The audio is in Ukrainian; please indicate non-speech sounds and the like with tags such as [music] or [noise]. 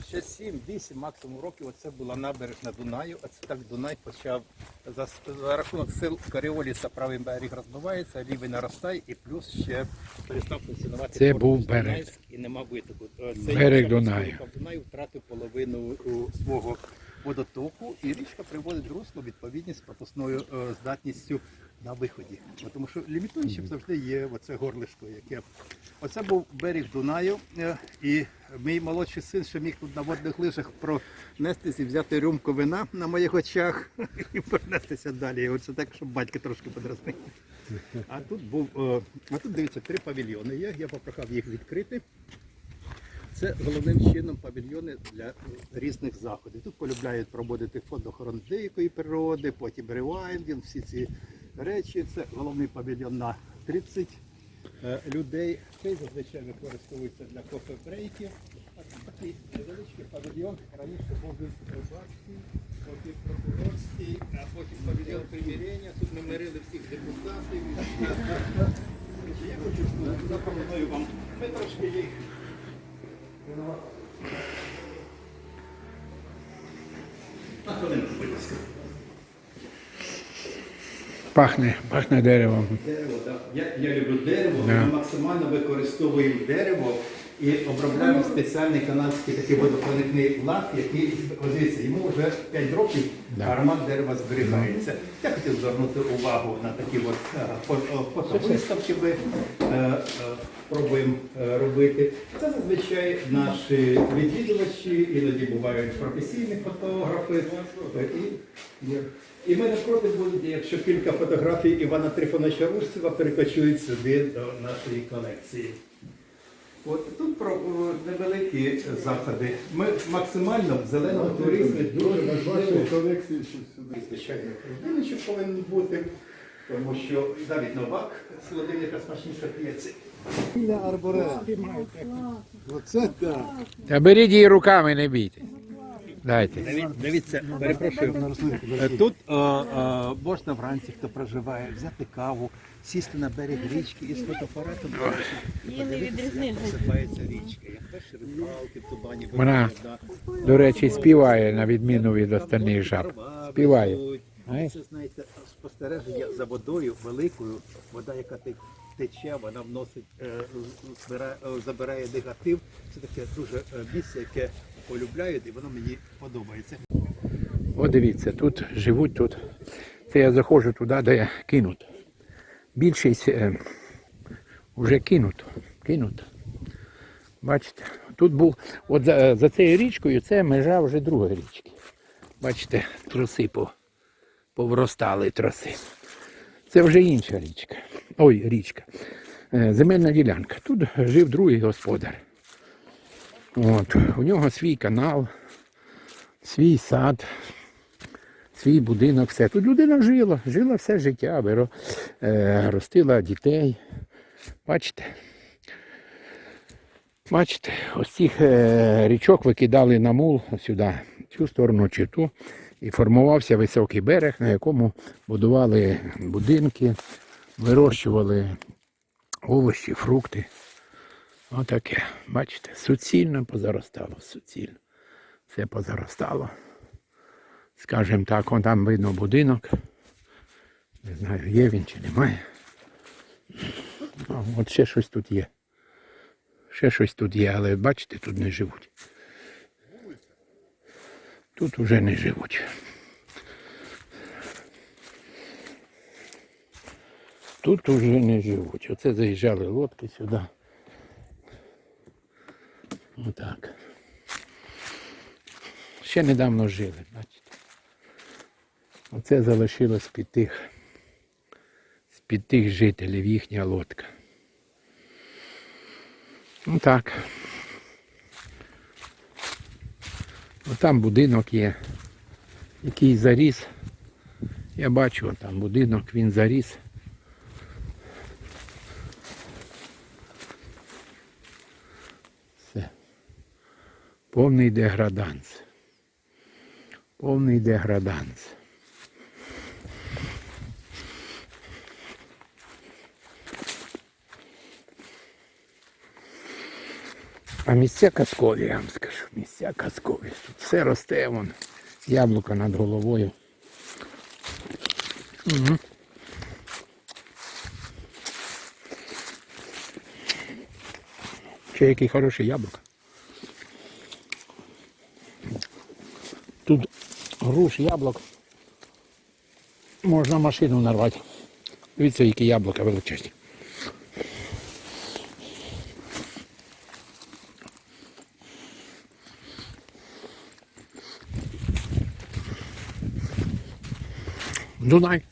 ще 7-8 максимум років оце була набережна Дунаю, а це так Дунай почав за, за рахунок сил Каріоліса правий берег розбивається, лівий наростає і плюс ще перестав функціонувати. Це був берег. І нема витоку. Е, Цей Берег Дунаю. Дунай втратив половину свого водотоку, і річка приводить русло відповідність з пропускною е, здатністю на виході. Тому що лімітуючим завжди є оце горлишко, яке оце був берег Дунаю, е, і мій молодший син ще міг тут на водних лижах пронестись і взяти рюмку вина на моїх очах [laughs] і перенестися далі. І Оце так, щоб батьки трошки подросли. А тут був, е, а тут дивіться, три павільйони є. Я попрохав їх відкрити. Це головним чином павільйони для е, різних заходів. Тут полюбляють проводити фонд охорони деякої природи, потім ревайндінг, всі ці речі. Це головний павільйон на 30 е, людей. Цей зазвичай використовується для кофе-брейків. А такий невеличкий павільйон. Раніше був рибацький, потім прокурорський, а потім павільйон примирення. Тут ми мирили всіх депутатів. Я хочу запропоную вам. Ми трошки їх Пахне, пахне деревом. Дерево, так. Я, я люблю дерево, Да. ми максимально використовуємо дерево і обробляємо спеціальний канадський такий водопроникний лак, який ось дивіться, йому вже 5 років Да. аромат дерева зберігається. Я хотів звернути увагу на такі от е, фо- е, фотовиставки ми е, е, пробуємо е, робити. Це зазвичай наші відвідувачі, іноді бувають професійні фотографи. Е, І, і ми не проти будемо, якщо кілька фотографій Івана Трифоновича Русцева перекочують сюди до нашої колекції. От тут про невеликі заходи. Ми максимально в зеленому туризмі дуже важливо. Звичайно, холодильничок повинен бути, тому що навіть новак з холодильника смачніше п'ється. Для арборет. Оце так. Та беріть її руками, не бійтесь. Дайте. Диві- Дивіться, перепрошую. Е, Тут е, е, можна вранці, хто проживає, взяти каву, сісти на берег річки і з фотоапаратом Її не річка. Я перші рибалки в Тубані Вона. До речі, співає на відміну від остальних жаб. Співає. Знаєш? Це, знаєте, спостереження за водою великою, вода, яка тече, вона вносить, е, е, забирає негатив. Це таке дуже е, місце, яке полюбляють, і воно мені подобається. О, дивіться, тут живуть тут. Це я заходжу туди, де кинуть. Більшість вже кинуто. кинуто. Бачите, тут був, от за, за цією річкою це межа вже другої річки. Бачите, троси по, повростали троси. Це вже інша річка. Ой, річка. Е, Земельна ділянка. Тут жив другий господар. От, у нього свій канал, свій сад, свій будинок, все. Тут людина жила, жила все життя, виро, е, ростила дітей. Бачите? Бачите, ось цих е, річок викидали на мул сюди, в цю сторону чи ту. І формувався високий берег, на якому будували будинки, вирощували овочі, фрукти. Отаке. Бачите, суцільно позаростало, суцільно. Все позаростало. Скажімо так, вон там видно будинок. Не знаю, є він чи немає. А, от ще щось тут є. Ще щось тут є, але бачите, тут не живуть. Тут уже не живуть. Тут уже не живуть. Оце заїжджали лодки сюди. Отак. Ще недавно жили, бачите. Оце залишилось під тих, з-під тих жителів їхня лодка. Ну так. Там будинок є, який заріс. Я бачу, там будинок, він заріс. Все. Повний деграданс. Повний деграданс. А місця казкові, я вам скажу. Місця казкові. Тут все росте, вон. Яблуко над головою. Угу. Ще який хороший яблуко. Тут груш, яблук. Можна машину нарвати. Дивіться, які яблука величезні. Дунай.